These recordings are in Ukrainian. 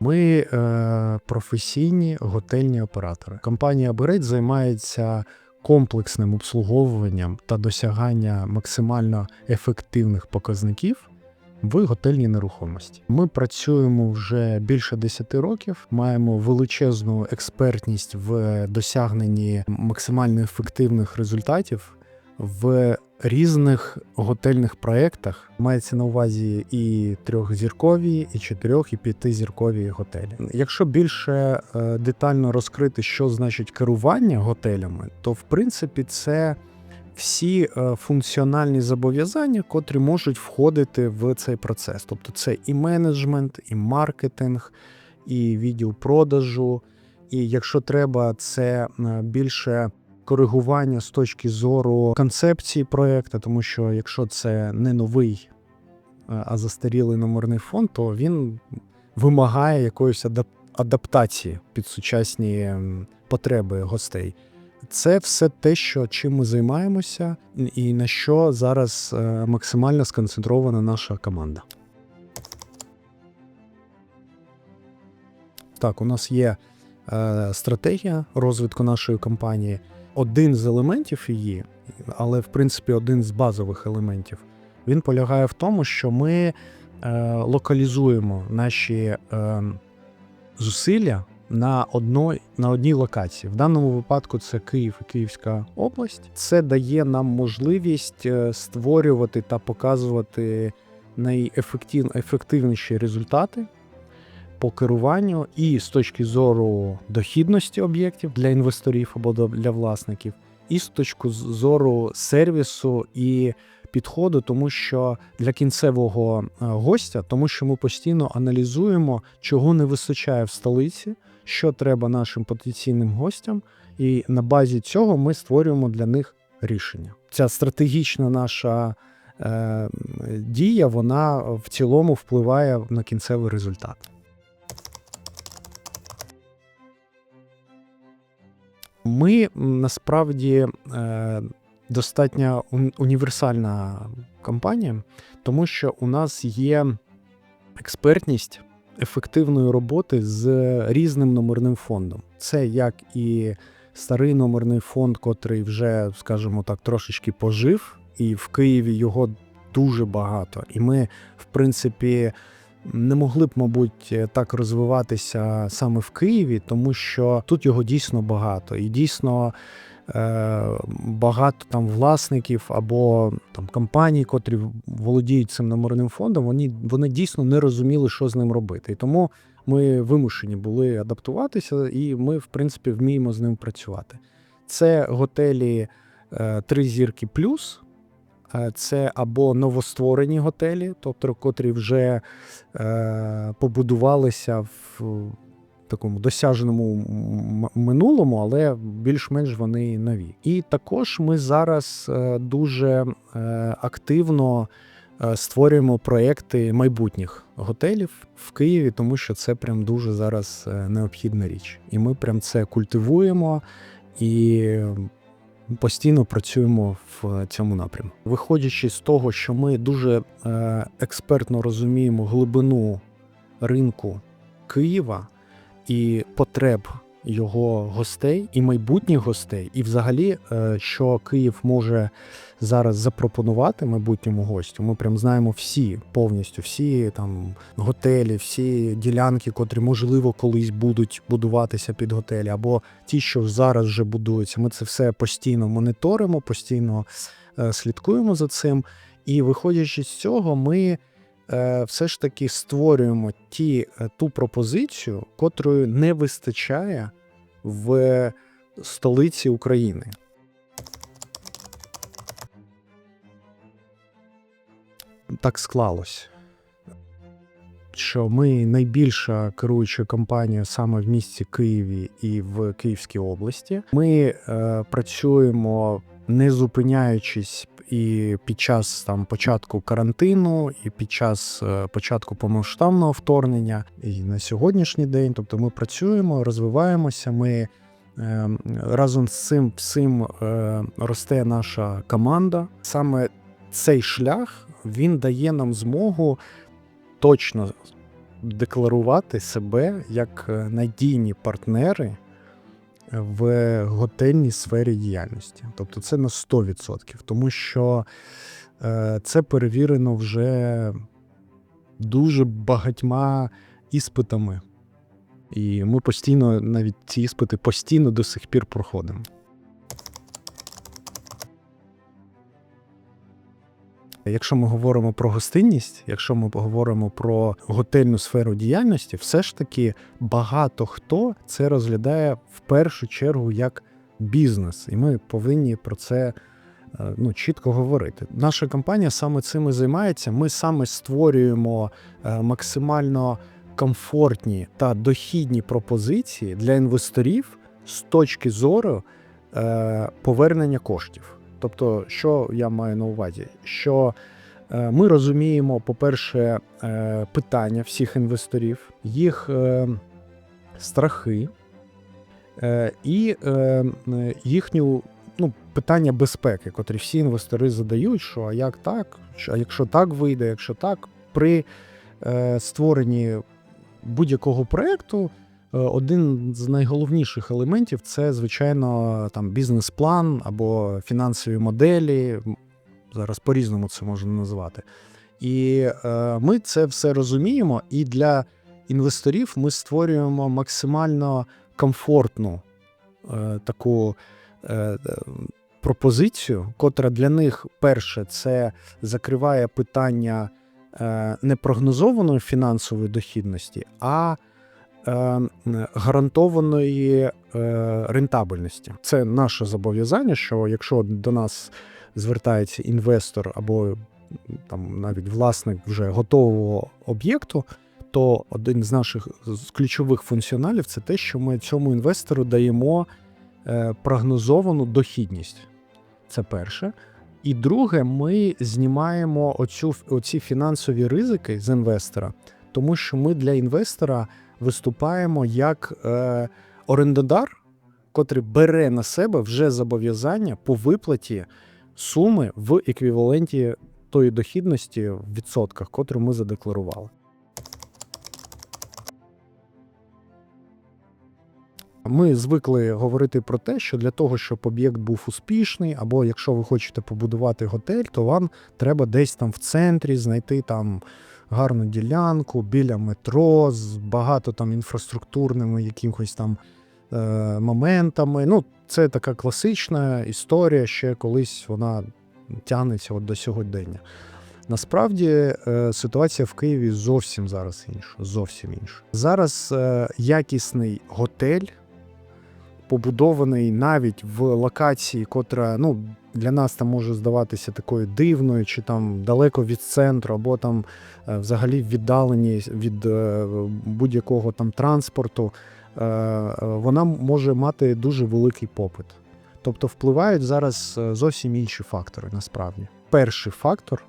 Ми е, професійні готельні оператори. Компанія Берет займається комплексним обслуговуванням та досягання максимально ефективних показників в готельній нерухомості. Ми працюємо вже більше 10 років, маємо величезну експертність в досягненні максимально ефективних результатів в різних готельних проєктах. Мається на увазі і трьохзіркові, і чотирьох, і п'ятизіркові готелі. Якщо більше е, детально розкрити, що значить керування готелями, то в принципі це всі е, функціональні зобов'язання, котрі можуть входити в цей процес. Тобто це і менеджмент, і маркетинг, і відділ продажу. І якщо треба, це е, більше коригування з точки зору концепції проекту, тому що якщо це не новий, е, а застарілий номерний фонд, то він вимагає якоїсь адаптації під сучасні потреби гостей. Це все те, що чим ми займаємося, і на що зараз е, максимально сконцентрована наша команда. Так, у нас є е, стратегія розвитку нашої компанії. Один з елементів її, але в принципі один з базових елементів, він полягає в тому, що ми е, локалізуємо наші е, зусилля на одной, на одній локації. В даному випадку це Київ і Київська область. Це дає нам можливість е, створювати та показувати найефективніші результати по керуванню і з точки зору дохідності об'єктів для інвесторів або для власників, і з точки зору сервісу і підходу, тому що для кінцевого е, гостя, тому що ми постійно аналізуємо, чого не вистачає в столиці, що треба нашим потенційним гостям, і на базі цього ми створюємо для них рішення. Ця стратегічна наша е, дія, вона в цілому впливає на кінцевий результат. Ми насправді е, достатньо універсальна компанія, тому що у нас є експертність ефективної роботи з різним номерним фондом. Це як і старий номерний фонд, котрий вже, скажімо так, трошечки пожив, і в Києві його дуже багато. І ми, в принципі, не могли б, мабуть, так розвиватися саме в Києві, тому що тут його дійсно багато. І дійсно е, багато там власників або там компаній, котрі володіють цим номерним фондом, вони, вони дійсно не розуміли, що з ним робити. І тому ми вимушені були адаптуватися, і ми, в принципі, вміємо з ним працювати. Це готелі е, три зірки плюс. Е, Це або новостворені готелі, тобто котрі вже е, побудувалися в такому досяжному минулому, але більш-менш вони нові. І також ми зараз е, дуже е, активно створюємо проекти майбутніх готелів в Києві, тому що це прям дуже зараз необхідна річ. І ми прям це культивуємо і постійно працюємо в цьому напрямку. Виходячи з того, що ми дуже е, експертно розуміємо глибину ринку Києва і потреб його гостей і майбутніх гостей, і взагалі, е, що Київ може зараз запропонувати майбутньому гостю. Ми прям знаємо всі повністю, всі там готелі, всі ділянки, котрі можливо колись будуть будуватися під готелі, або ті, що зараз вже будуються. Ми це все постійно моніторимо, постійно е, слідкуємо за цим. І виходячи з цього, ми все ж таки створюємо ті, е, ту пропозицію, котрої не вистачає в столиці України. Так склалось, що ми найбільша керуюча компанія саме в місті Києві і в Київській області. Ми е, працюємо не зупиняючись і під час там початку карантину, і під час е, початку повномасштабного вторгнення, і на сьогоднішній день. Тобто ми працюємо, розвиваємося. Ми е, разом з цим всім е, росте наша команда. Саме цей шлях він дає нам змогу точно декларувати себе як е, надійні партнери в готельній сфері діяльності. Тобто це на 100%, тому що е, це перевірено вже дуже багатьма іспитами. І ми постійно, навіть ці іспити постійно до сих пір проходимо. Якщо ми говоримо про гостинність, якщо ми говоримо про готельну сферу діяльності, все ж таки багато хто це розглядає в першу чергу як бізнес, і ми повинні про це е, ну, чітко говорити. Наша компанія саме цим і займається. Ми саме створюємо е, максимально комфортні та дохідні пропозиції для інвесторів з точки зору е, повернення коштів. Тобто, що я маю на увазі? Що е, ми розуміємо, по-перше, е, питання всіх інвесторів, їх е, страхи і їхню ну, питання безпеки, котрі всі інвестори задають, що а як так, а якщо так вийде, якщо так, при створенні будь-якого проєкту. Е, Один з найголовніших елементів це, звичайно, там бізнес-план або фінансові моделі. Зараз по-різному це можна назвати. І е, ми це все розуміємо. І для інвесторів ми створюємо максимально комфортну е, таку пропозицію, котра для них перше це закриває питання е, не прогнозованої фінансової дохідності, а гарантованої е, рентабельності. Це наше зобов'язання, що якщо до нас звертається інвестор або там навіть власник вже готового об'єкту, то один з наших ключових функціоналів це те, що ми цьому інвестору даємо е, прогнозовану дохідність. Це перше. І друге, ми знімаємо оцю, оці фінансові ризики з інвестора, тому що ми для інвестора виступаємо як е, орендодар, котрий бере на себе вже зобов'язання по виплаті суми в еквіваленті тої дохідності в відсотках, котру ми задекларували. Ми звикли говорити про те, що для того, щоб об'єкт був успішний, або якщо ви хочете побудувати готель, то вам треба десь там в центрі знайти там гарну ділянку біля метро з багато там інфраструктурними якимось там е, моментами. Ну, це така класична історія, ще колись вона тягнеться от до сьогодення. Насправді е, ситуація в Києві зовсім зараз інша. Зовсім інша. Зараз е, якісний готель, побудований навіть в локації, котра ну, для нас там може здаватися такою дивною, чи там далеко від центру, або там е, взагалі віддалені від е, будь-якого там транспорту, е, вона може мати дуже великий попит. Тобто впливають зараз зовсім інші фактори насправді. Перший фактор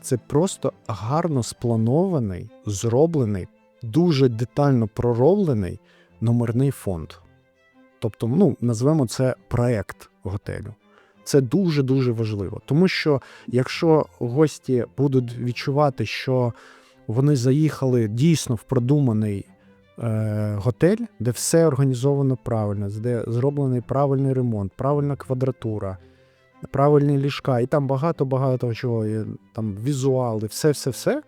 це просто гарно спланований, зроблений, дуже детально пророблений номерний фонд. Тобто, ну, назвемо це проект готелю. Це дуже дуже важливо, тому що якщо гості будуть відчувати, що вони заїхали дійсно в продуманий е, готель, де все організовано правильно, де зроблений правильний ремонт, правильна квадратура, правильні ліжка, і там багато-багато чого, і, там візуали, все-все-все,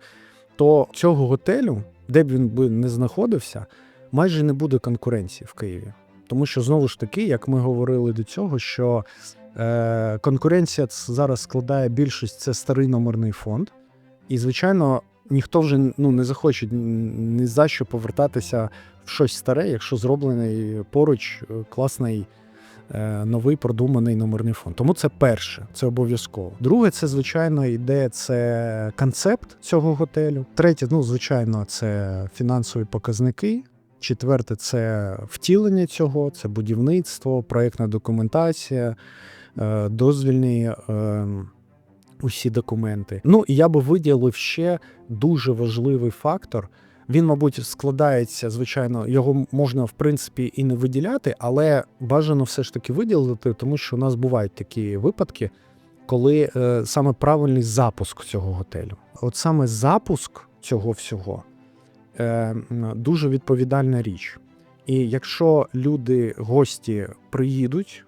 то цього готелю, де б він би не знаходився, майже не буде конкуренції в Києві. Тому що знову ж таки, як ми говорили до цього, що конкуренція зараз складає більшість це старий номерний фонд, і звичайно, ніхто вже ну не захоче ні за що повертатися в щось старе, якщо зроблений поруч е, класний е, новий продуманий номерний фонд. Тому це перше, це обов'язково. Друге, це звичайно йде це концепт цього готелю. Третє, ну звичайно, це фінансові показники. Четверте це втілення цього, це будівництво, проєктна документація, е, дозвільні е, усі документи. Ну і я би виділив ще дуже важливий фактор. Він, мабуть, складається, звичайно, його можна в принципі і не виділяти, але бажано все ж таки виділити, тому що у нас бувають такі випадки, коли е, саме правильний запуск цього готелю. От саме запуск цього всього е, дуже відповідальна річ. І якщо люди, гості приїдуть,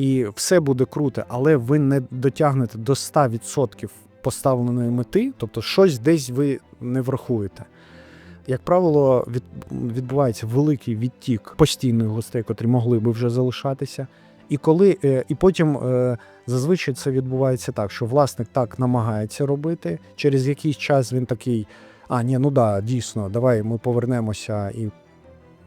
і все буде круто, але ви не дотягнете до 100% поставленої мети, тобто щось десь ви не врахуєте. Як правило, відбувається великий відтік постійних гостей, котрі могли би вже залишатися. І коли е, і потім е, зазвичай це відбувається так, що власник так намагається робити. Через якийсь час він такий: а, ні, ну да, дійсно, давай ми повернемося і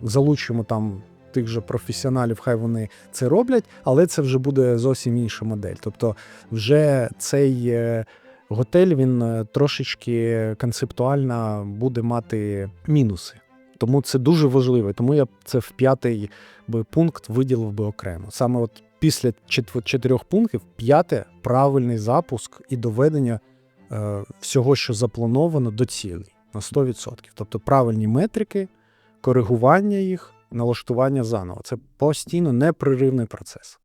залучимо там тих же професіоналів, хай вони це роблять, але це вже буде зовсім інша модель. Тобто, вже цей е, готель він е, трошечки концептуально буде мати мінуси. Тому це дуже важливо. Тому я це в п'ятий би пункт виділив би окремо. Саме от після чотирьох пунктів, п'яте правильний запуск і доведення е, всього, що заплановано, до цілей на 100%. Тобто правильні метрики, коригування їх, налаштування заново. Це постійно непреривний процес.